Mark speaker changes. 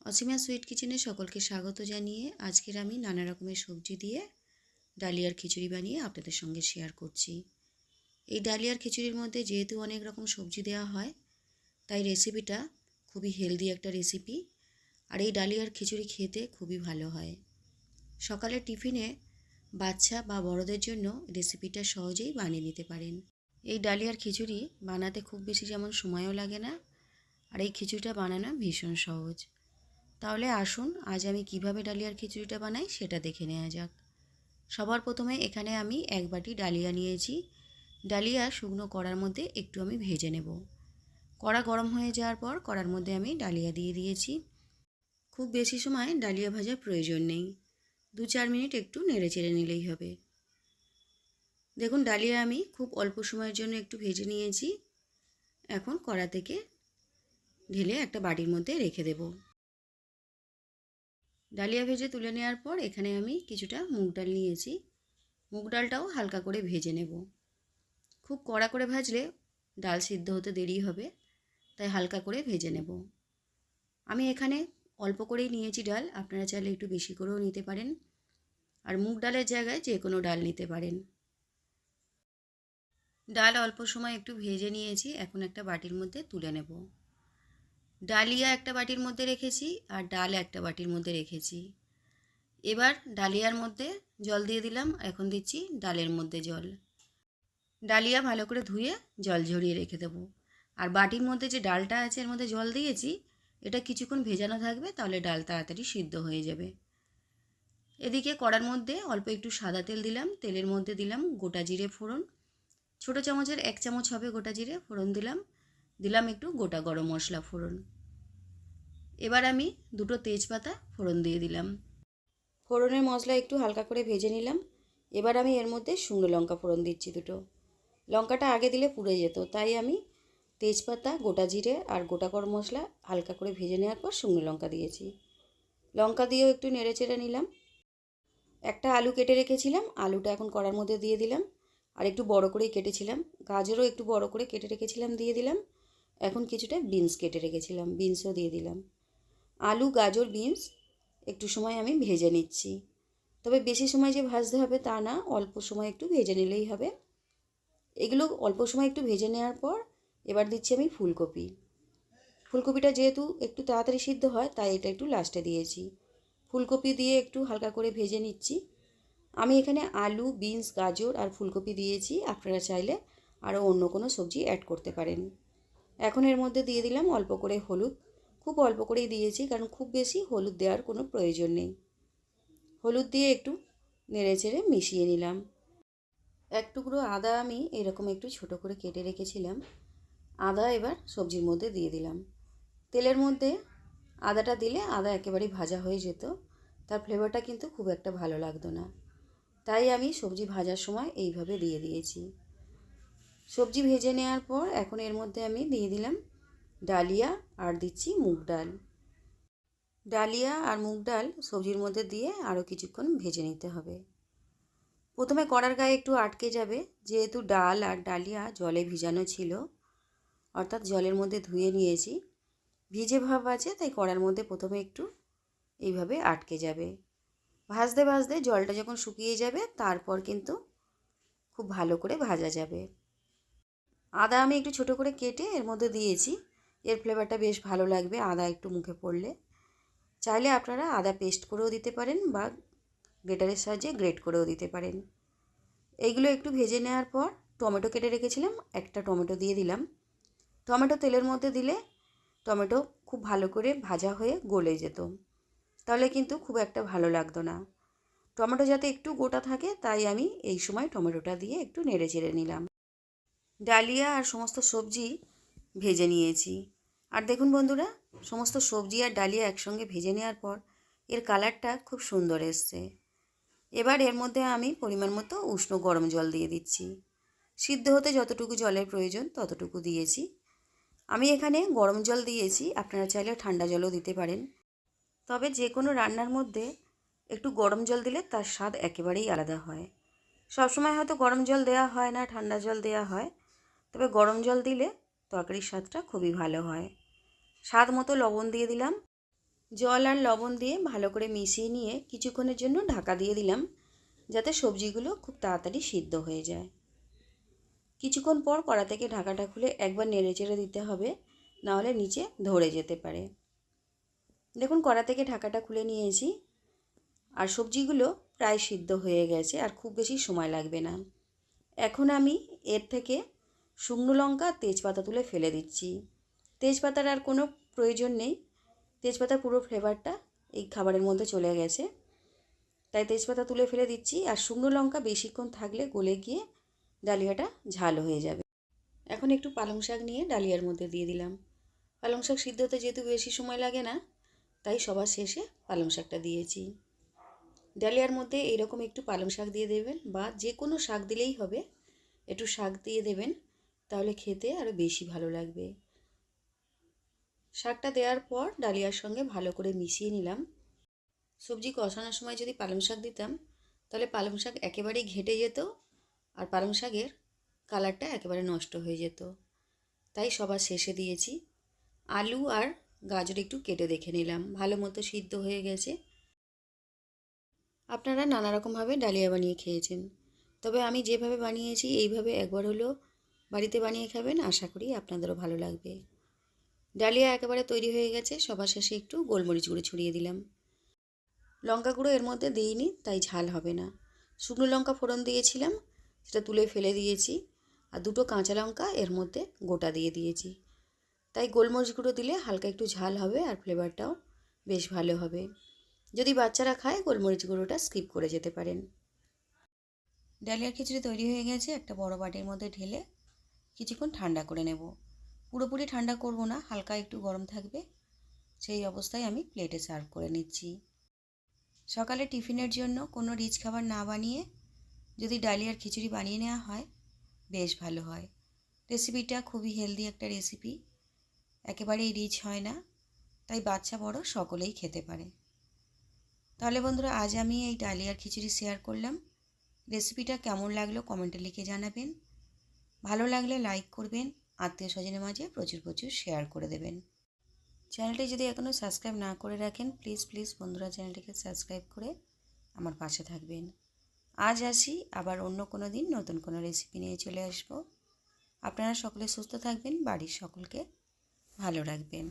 Speaker 1: Asima sweet কিচেনে সকলকে স্বাগত জানিয়ে আজকের আমি নানা রকমের সবজি দিয়ে ডালিয়ার খিচুড়ি বানিয়ে আপনাদের সঙ্গে শেয়ার করছি। এই ডালিয়ার খিচুড়ির মধ্যে যেহেতু অনেক রকম সবজি দেওয়া হয়, তাই রেসিপিটা খুবই হেলদি একটা রেসিপি আর এই ডালিয়ার খিচুড়ি খেতে খুবই ভালো হয়। সকালের টিফিনে বাচ্চা বা বড়দের জন্য রেসিপিটা সহজেই বানিয়ে নিতে পারেন। এই ডালিয়ার খিচুড়ি বানাতে খুব বেশি যেমন সময়ও লাগে না, আর এই খিচুড়িটা বানানো ভীষণ সহজ। তাহলে আসুন, আজ আমি কীভাবে ডালিয়ার খিচুড়িটা বানাই সেটা দেখে নেওয়া যাক। সবার প্রথমে এখানে আমি এক বাটি ডালিয়া নিয়েছি। ডালিয়া শুকনো কড়ার মধ্যে একটু আমি ভেজে নেব। কড়া গরম হয়ে যাওয়ার পর কড়ার মধ্যে আমি ডালিয়া দিয়ে দিয়েছি। খুব বেশি সময় ডালিয়া ভাজার প্রয়োজন নেই। দু চার মিনিট একটু নেড়ে চেড়ে নিলেই হবে। দেখুন, ডালিয়া আমি খুব অল্প সময়ের জন্য একটু ভেজে নিয়েছি। এখন কড়া থেকে ঢেলে একটা বাটির মধ্যে রেখে দেব। ডালিয়া ভেজে তুলে নেওয়ার পর এখানে আমি কিছুটা মুগ ডাল নিয়েছি। মুগ ডালটাও হালকা করে ভেজে নেব। খুব কড়া করে ভাজলে ডাল সিদ্ধ হতে দেরি হবে, তাই হালকা করে ভেজে নেব। আমি এখানে অল্প করেই নিয়েছি ডাল, আপনারা চাইলে একটু বেশি করেও নিতে পারেন। আর মুগ ডালের জায়গায় যে কোনো ডাল নিতে পারেন। ডাল অল্প সময় একটু ভেজে নিয়েছি, এখন একটা বাটির মধ্যে তুলে নেব। ডালিয়া একটা বাটির মধ্যে রেখেছি আর ডাল একটা বাটির মধ্যে রেখেছি। এবার ডালিয়ার মধ্যে জল দিয়ে দিলাম, এখন দিচ্ছি ডালের মধ্যে জল। ডালিয়া ভালো করে ধুয়ে জল ঝরিয়ে রেখে দেবো। আর বাটির মধ্যে যে ডালটা আছে, এর মধ্যে জল দিয়েছি, এটা কিছুক্ষণ ভেজানো থাকবে, তাহলে ডাল তাড়াতাড়ি সিদ্ধ হয়ে যাবে। এদিকে কড়ার মধ্যে অল্প একটু সাদা তেল দিলাম, তেলের মধ্যে দিলাম গোটা জিরে ফোড়ন। ছোটো চামচের এক চামচ হবে গোটা জিরে ফোড়ন দিলাম। দিলাম একটু গোটা গরম মশলা ফোড়ন। এবার আমি দুটো তেজপাতা ফোড়ন দিয়ে দিলাম। ফোড়নের মশলা একটু হালকা করে ভেজে নিলাম। এবার আমি এর মধ্যে শুকনো লঙ্কা ফোড়ন দিচ্ছি দুটো। লঙ্কাটা আগে দিলে পুড়ে যেত, তাই আমি তেজপাতা, গোটা জিরে আর গোটা গরম মশলা হালকা করে ভেজে নেওয়ার পর শুকনো লঙ্কা দিয়েছি। লঙ্কা দিয়েও একটু নেড়ে চেড়ে নিলাম। একটা আলু কেটে রেখেছিলাম, আলুটা এখন কড়ার মধ্যে দিয়ে দিলাম। আর একটু বড় করেই কেটেছিলাম। গাজরও একটু বড় করে কেটে রেখেছিলাম, দিয়ে দিলাম। এখন কিছুটা বিনস কেটে রেখেছিলাম বিনসও দিয়ে দিলাম। আলু, গাজর বিনস একটু সময় আমি ভেজে নিচ্ছি। তবে বেশি সময় যে ভাজতে হবে তা না, অল্প সময় একটু ভেজে নিলেই হবে। এগুলো অল্প সময় একটু ভেজে নেওয়ার পর এবার দিচ্ছি আমি ফুলকপি। ফুলকপিটা যেহেতু একটু তাড়াতাড়ি সিদ্ধ হয়, তাই এটা একটু লাস্টে দিয়েছি। ফুলকপি দিয়ে একটু হালকা করে ভেজে নিচ্ছি। আমি এখানে আলু বিনস গাজর আর ফুলকপি দিয়েছি, আপনারা চাইলে আরও অন্য কোনো সবজি অ্যাড করতে পারেন। এখন এর মধ্যে দিয়ে দিলাম অল্প করে হলুদ। খুব অল্প করেই দিয়েছি কারণ খুব বেশি হলুদ দেওয়ার কোনো প্রয়োজন নেই। হলুদ দিয়ে একটু নেড়ে চেড়ে মিশিয়ে নিলাম। এক টুকরো আদা আমি এরকম একটু ছোট করে কেটে রেখেছিলাম। আদা এবার সবজির মধ্যে দিয়ে দিলাম। তেলের মধ্যে আদাটা দিলে আদা একেবারেই ভাজা হয়ে যেত। তার ফ্লেভারটা কিন্তু খুব একটা ভালো লাগতো না। তাই আমি সবজি ভাজার সময় এইভাবে দিয়ে দিয়েছি। সবজি ভেজে নেওয়ার পর এখন এর মধ্যে আমি দিয়ে দিলাম ডালিয়া আর দিচ্ছি মুগ ডাল। ডালিয়া আর মুগ ডাল সবজির মধ্যে দিয়ে আরও কিছুক্ষণ ভেজে নিতে হবে। প্রথমে কড়ার গায়ে একটু আটকে যাবে, যেহেতু ডাল আর ডালিয়া জলে ভিজানো ছিল, অর্থাৎ জলের মধ্যে ধুয়ে নিয়েছি। ভিজে ভাব আছে, তাই কড়ার মধ্যে প্রথমে একটু এইভাবে আটকে যাবে। ভাজতে ভাজতে জলটা যখন শুকিয়ে যাবে, তারপর কিন্তু খুব ভালো করে ভাজা যাবে। আদা আমি একটু ছোট করে কেটে এর মধ্যে দিয়েছি। এর ফ্লেভারটা বেশ ভালো লাগবে আদা একটু মুখে পড়লে। চাইলে আপনারা আদা পেস্ট করেও দিতে পারেন বা গ্রেটারের সাহায্যে গ্রেট করেও দিতে পারেন। এইগুলো একটু ভেজে নেওয়ার পর টমেটো কেটে রেখেছিলাম, একটা টমেটো দিয়ে দিলাম। টমেটো তেলের মধ্যে দিলে টমেটো খুব ভালো করে ভাজা হয়ে গলে যেত। তাহলে কিন্তু খুব একটা ভালো লাগতো না। টমেটো যাতে একটু গোটা থাকে, তাই আমি এই সময় টমেটোটা দিয়ে একটু নেড়ে চেড়ে নিলাম। ডালিয়া আর সমস্ত সবজি ভেজে নিয়েছি। আর দেখুন বন্ধুরা, সমস্ত সবজি আর ডালিয়া একসঙ্গে ভেজে নেওয়ার পর এর কালারটা খুব সুন্দর এসছে। এবার এর মধ্যে আমি পরিমাণ মতো উষ্ণ গরম জল দিয়ে দিচ্ছি। সিদ্ধ হতে যতটুকু জলের প্রয়োজন ততটুকু দিয়েছি। আমি এখানে গরম জল দিয়েছি, আপনারা চাইলে ঠান্ডা জলও দিতে পারেন। তবে যে কোনো রান্নার মধ্যে একটু গরম জল দিলে তার স্বাদ একেবারেই আলাদা হয়। সবসময় হয়তো গরম জল দেওয়া হয় না, ঠান্ডা জল দেওয়া হয় তবে গরম জল দিলে তরকারির স্বাদটা খুবই ভালো হয়। স্বাদ মতো লবণ দিয়ে দিলাম। জল আর লবণ দিয়ে ভালো করে মিশিয়ে নিয়ে কিছুক্ষণের জন্য ঢাকা দিয়ে দিলাম, যাতে সবজিগুলো খুব তাড়াতাড়ি সিদ্ধ হয়ে যায়। কিছুক্ষণ পর কড়া থেকে ঢাকাটা খুলে একবার নেড়ে চেড়ে দিতে হবে, নাহলে নিচে ধরে যেতে পারে। দেখুন, কড়া থেকে ঢাকাটা খুলে নিয়েছি আর সবজিগুলো প্রায় সিদ্ধ হয়ে গেছে আর খুব বেশি সময় লাগবে না। এখন আমি এর থেকে শুকনো লঙ্কা, তেজপাতা তুলে ফেলে দিচ্ছি। তেজপাতার আর কোনো প্রয়োজন নেই। তেজপাতার পুরো ফ্লেভারটা এই খাবারের মধ্যে চলে গেছে। তাই তেজপাতা তুলে ফেলে দিচ্ছি আর শুকনো লঙ্কা বেশিক্ষণ থাকলে গলে গিয়ে ডালিয়াটা ঝাল হয়ে যাবে। এখন একটু পালং শাক নিয়ে ডালিয়ার মধ্যে দিয়ে দিলাম। পালং শাক সিদ্ধ হতে যেহেতু বেশি সময় লাগে না, তাই সবার শেষে পালং শাকটা দিয়েছি। ডালিয়ার মধ্যে এরকম একটু পালং শাক দিয়ে দেবেন বা যে কোনো শাক দিলেই হবে, একটু শাক দিয়ে দেবেন। তাহলে খেতে আরও বেশি ভালো লাগবে। শাকটা দেওয়ার পর ডালিয়ার সঙ্গে ভালো করে মিশিয়ে নিলাম। সবজি কষানোর সময় যদি পালং শাক দিতাম, তাহলে পালং শাক একেবারেই ঘেটে যেত আর পালং শাকের কালারটা একেবারে নষ্ট হয়ে যেত। তাই সবার শেষে দিয়েছি। আলু আর গাজর একটু কেটে দেখে নিলাম। ভালো মতো সিদ্ধ হয়ে গেছে। আপনারা নানা রকমভাবে ডালিয়া বানিয়ে খেয়েছেন। তবে আমি যেভাবে বানিয়েছি, এইভাবে একবার হলেও বাড়িতে বানিয়ে খাবেন, আশা করি আপনাদেরও ভালো লাগবে। ডালিয়া একেবারে তৈরি হয়ে গেছে, সবার শেষে একটু গোলমরিচ গুঁড়ো ছড়িয়ে দিলাম। লঙ্কা গুঁড়ো এর মধ্যে দিইনি, তাই ঝাল হবে না। শুকনো লঙ্কা ফোড়ন দিয়েছিলাম, সেটা তুলে ফেলে দিয়েছি, আর দুটো কাঁচা লঙ্কা এর মধ্যে গোটা দিয়ে দিয়েছি। তাই গোলমরিচ গুঁড়ো দিলে হালকা একটু ঝাল হবে আর ফ্লেভারটাও বেশ ভালো হবে। যদি বাচ্চারা খায়, গোলমরিচ গুঁড়োটা স্কিপ করে যেতে পারেন। ডালিয়ার খিচুড়ি তৈরি হয়ে গেছে, একটা বড় বাটির মধ্যে ঢেলে কিছুক্ষণ ঠান্ডা করে নেব। পুরোপুরি ঠান্ডা করব না, হালকা একটু গরম থাকবে। সেই অবস্থায় আমি প্লেটে সার্ভ করে নিচ্ছি। সকালে টিফিনের জন্য কোনো রিচ খাবার না বানিয়ে যদি ডালিয়ার খিচুড়ি বানিয়ে নেওয়া হয়, বেশ ভালো হয়। রেসিপিটা খুবই হেলদি একটা রেসিপি একেবারেই রিচ হয় না, তাই বাচ্চা বড় সকলেই খেতে পারে। তাহলে বন্ধুরা, আজ আমি এই ডালিয়ার খিচুড়ি শেয়ার করলাম। রেসিপিটা কেমন লাগল কমেন্টে লিখে জানাবেন। ভালো লাগলে লাইক করবেন আত্মীয় স্বজনের মাঝে প্রচুর প্রচুর শেয়ার করে দেবেন। চ্যানেলটি যদি এখনও সাবস্ক্রাইব না করে রাখেন প্লিজ প্লিজ বন্ধুরা চ্যানেলটিকে সাবস্ক্রাইব করে আমার পাশে থাকবেন। আজ আসি, আবার অন্য কোনো দিন নতুন কোনো রেসিপি নিয়ে চলে আসব। আপনারা সকলে সুস্থ থাকবেন, বাড়ির সকলকে ভালো রাখবেন।